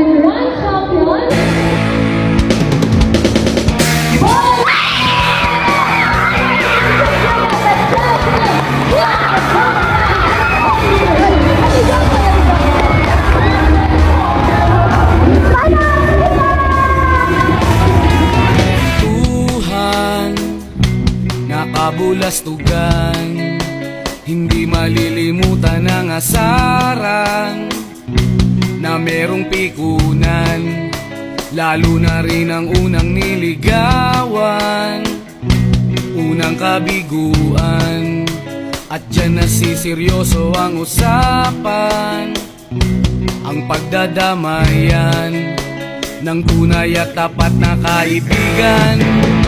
and one champion. Tuhan Nakabulastugan Hindi malilimutan ang asaran Na merong pikunan Lalo na rin ang unang niligawan. Unang kabiguan At dyan na si seryoso ang usapan. Ang pagdadamayan ng tunay at tapat na kaibigan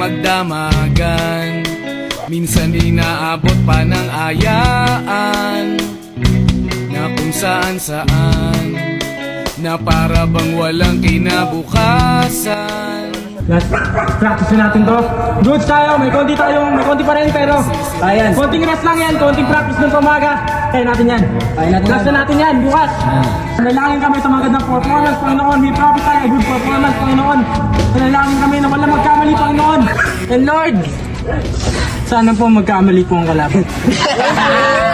magdamagan. Minsan inaabot pa ng ayaan Na kung saan saan Na para bang walang kinabukasan Last practice na natin to. Good tayo, may konti tayo, may konti pa rin pero Ayan. konting rest lang yan, konting practice dun sa umaga. Kaya natin yan. Kaya natin Last yan. na natin yan, bukas. Nalangin kami sa magandang performance, Panginoon. May promise tayo, good performance, Panginoon. Nalangin kami na wala magkamali, Panginoon. And Lord, sana po magkamali po ang kalaban.